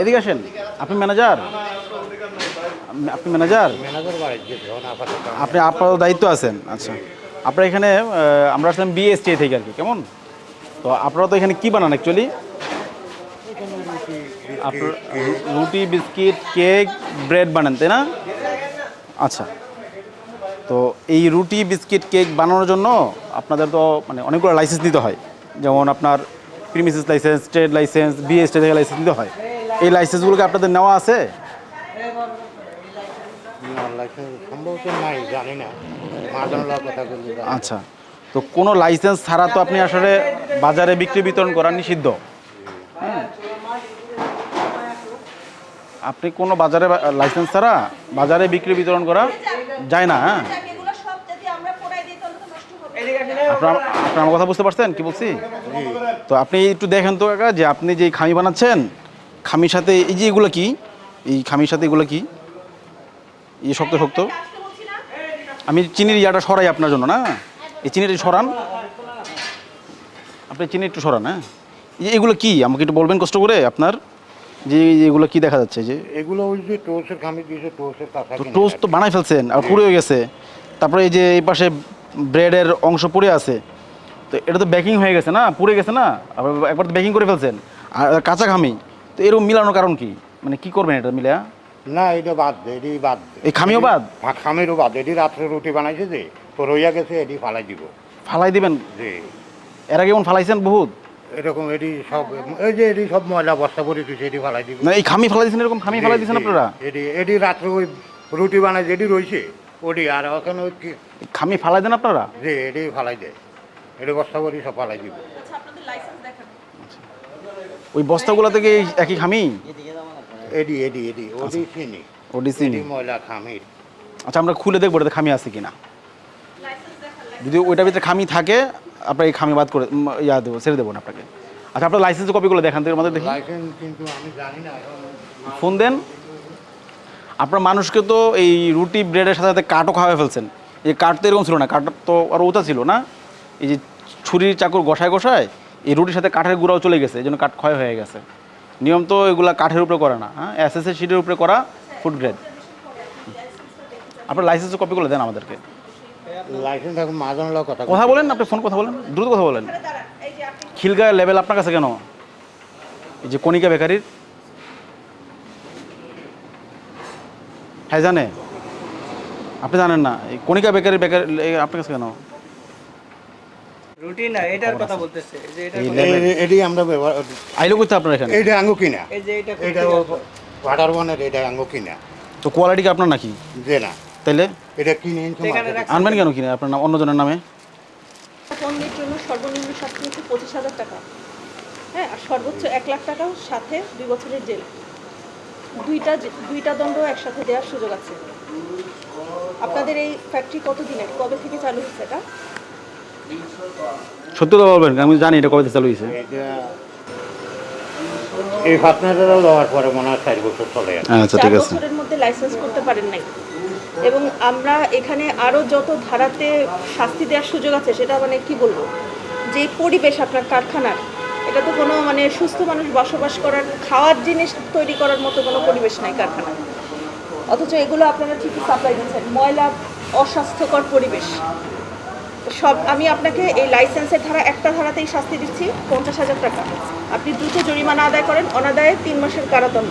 এদিকে আসেন। আপনি ম্যানেজার? আপনি ম্যানেজার? আপনি আপনার দায়িত্ব আছেন। আচ্ছা। আপনার এখানে আমরা আসলাম বিএসটি থেকে আর কি কেমন? তো আপনারা তো এখানে কী বানান অ্যাকচুয়ালি আপনার রুটি বিস্কিট কেক ব্রেড বানান তাই না? আচ্ছা। তো এই রুটি বিস্কিট কেক বানানোর জন্য আপনাদের তো মানে অনেকগুলো লাইসেন্স দিতে হয়। যেমন আপনার premises licence trade licence BST থেকে লাইসেন্স দিতে হয়। এই লাইসেন্সগুলোকে আপনাদের নেওয়া আছে? আচ্ছা। তো কোনো লাইসেন্স ছাড়া তো আপনি আসলে বাজারে বিক্রি বিতরণ করা নিষিদ্ধ। আপনি কোনো বাজারে লাইসেন্স ছাড়া বাজারে বিক্রি বিতরণ করা যায় না হ্যাঁ এগুলো সব যদি আমরা পোড়াই দিই তাহলে তো নষ্ট হবে আপনার আপনার আমার কথা বুঝতে পারছেন? কি বলছি? তো আপনি একটু দেখেন তো কাকা যে আপনি যে খামি বানাচ্ছেন খামির সাথে এই যে এগুলো কি? এই খামির সাথে এগুলো কি? এই শক্ত শক্ত। আমি চিনির ইয়াটা সরাই আপনার জন্য না? এই চিনিটা সরান। আপনি চিনি একটু সরান হ্যাঁ? এই যে এগুলো কি? আমাকে একটু বলবেন কষ্ট করে আপনার। যে এগুলো কি দেখা যাচ্ছে? যে এগুলো ওই যে টোস্টের খামি দিয়েছে টোস্টের কাঁচা টোস্ট তো বানাই ফেলছেন আর পুড়ে গেছে। তারপরে এই যে এই পাশে ব্রেডের অংশ পড়ে আছে। তো এটা তো বেকিং হয়ে গেছে না? পুড়ে গেছে না? আবার একবার তো বেকিং করে ফেলছেন। আর কাঁচা খামি তো এরকম মিলানোর কারণ কি? মানে কি করবেন এটা মিলে? না এটা বাদ দে এটি বাদ দে। এই খামিও বাদ? হ্যাঁ খামিরও বাদ এটি রাত্রে রুটি বানাইছে যে তো রইয়া গেছে এটি ফালাই দিব। ফালাই দিবেন? যে এর আগে এমন ফালাইছেন বহুত। এরকম এটি সব এই যে এটি সব ময়লা বস্তা ভরে দিচ্ছে এটি ফালাই দিব। না এই খামি ফালাই দিয়েছেন এরকম খামি ফালাই দিয়েছেন আপনারা? এটি এটি রাত্রে ওই রুটি বানাই যেটি রয়েছে ওটি আর ওখানে ওই কি- খামি ফালাই দেন আপনারা? যে এটি ফালাই দেয়। এটি বস্তা ভরি সব ফালাই দিব। আচ্ছা আপনাদের লাইসেন্স দেখান। ওই বস্তাগুলো থেকে এই একই খামি? এডি এডি এডি ওটি চিনি। ওডিসি এডি ময়লা খামির আচ্ছা আমরা খুলে দেখব এটাতে খামি আছে কিনা। লাইসেন্স দেখান যদি ওইটার ভিতরে খামি থাকে আপনার এই খামি বাদ করে উম, ইয়া দেবো ছেড়ে দেবো না আপনাকে। আচ্ছা আপনার লাইসেন্স কপিগুলো দেখান তো আমাদের দেখি। লাইসেন্স কিন্তু আমি জানি না এখন ফোন দেন। আপনার মানুষকে তো এই রুটি ব্রেডের সাথে সাথে কাঠও খাওয়াই ফেলছেন। এই কাঠ তো এরকম ছিল না কাঠ তো আর ওটা ছিল না? এই যে ছুরির চাকুর গসায় গসায় এই রুটির সাথে কাঠের গুঁড়াও চলে গেছে এই জন্য কাঠ ক্ষয় হয়ে গেছে। নিয়ম তো এগুলা কাঠের উপরে করে না হ্যাঁ? এস এস এর শিটের উপরে করা ফুড গ্রেড আপনার লাইসেন্সের কপিগুলো দেন আমাদেরকে। লাইসেন্স এখন কথা কথা বলেন আপনি ফোন কথা বলেন দ্রুত কথা বলেন। এখানে দাঁড়ান এই যে আপনি খিলগা লেভেল আপনার কাছে কেন? এই যে কণিকা বেকারির হ্যাঁ জানে। আপনি জানেন না। এই কণিকা বেকারি বেকার আপনার কাছে কেন? রুটি না এটার কথা বলতেছে। যে এটা আমরা ব্যবহার আইলো করতে আপনার এখানে? এইটা আঙ্গু কিনা? এই যে এটা এটা ওয়াটার ওয়ানের এটা আঙ্গু কিনা? তো কোয়ালিটি কি আপনার নাকি? যে না। তাইলে? এটা কিনে আনবেন কেন? কিনে আপনার নাম অন্যজনের নামে? পণ্যের জন্য সর্বনিম্ন শাস্তি হচ্ছে পঁচিশ হাজার টাকা। হ্যাঁ আর সর্বোচ্চ এক লাখ টাকাও সাথে দুই বছরের জেল। দুইটা দুইটা দণ্ড একসাথে দেওয়ার সুযোগ আছে। আপনাদের এই ফ্যাক্টরি কত দিনের কবে থেকে চালু হচ্ছে এটা? সত্যি কথা বলবেন আমি জানি এটা কবে থেকে চালু হয়েছে। এই ফার্টনাররা লওয়ার পরে মনে হয় চার বছর চলে যাবে আচ্ছা ঠিক আছে। বছরের মধ্যে লাইসেন্স করতে পারেন নাই। এবং আমরা এখানে আরও যত ধারাতে শাস্তি দেওয়ার সুযোগ আছে সেটা মানে কি বলব? যে পরিবেশ আপনার কারখানার এটা তো কোনো মানে সুস্থ মানুষ বসবাস করার, খাওয়ার জিনিস তৈরি করার মতো কোনো পরিবেশ নাই কারখানা অথচ এগুলো আপনারা ঠিকই সাপ্লাই দিচ্ছেন। ময়লা অস্বাস্থ্যকর পরিবেশ। সব, আমি আপনাকে এই লাইসেন্সের ধারা, একটা ধারাতেই শাস্তি দিচ্ছি, পঞ্চাশ হাজার টাকা। আপনি দ্রুত জরিমানা আদায় করেন, অনাদায়ে তিন মাসের কারাদণ্ড।